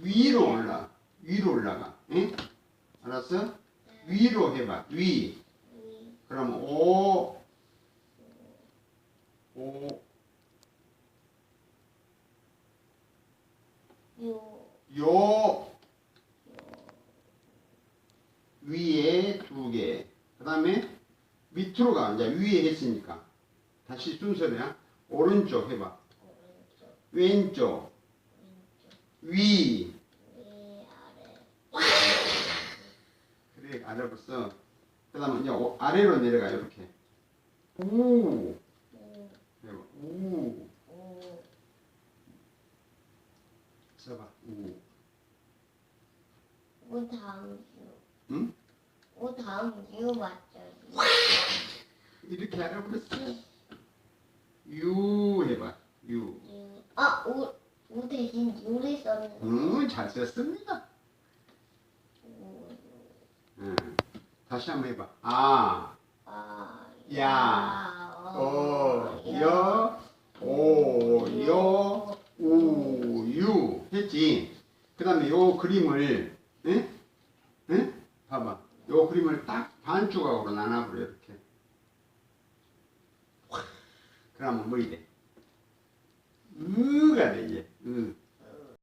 위로 올라. 위로 올라가. 응? 알았어? 위로 해봐. 위. 위, 그럼 오. 오. 요, 요. 위에 두 개. 그 다음에 밑으로 가. 이제 위에 했으니까. 다시 순서야. 오른쪽 해봐. 왼쪽. 위. 위, 아래, 그래, 알아봤어. 그 다음에 이제 오- 아래로 내려가, 이렇게. 우. 우, 써봐. 우. 우 다음 유. 응? 우 다음 유 맞죠? 이렇게 알아버렸어. 유 해봐. 유. 유. 아, 우, 우 대신 유를 썼는데. 응, 잘 썼습니다. 우, 응. 다시 한번 해봐. 아, 아, 야, 어, 어, 여, 오, 여, 우, 유 했지. 그 다음에 요 그림을, 응? 응? 봐봐. 요 그림을 딱 반 조각으로 나눠버려, 이렇게. 그러면 뭐 이래? 으가 돼, 이제. 으.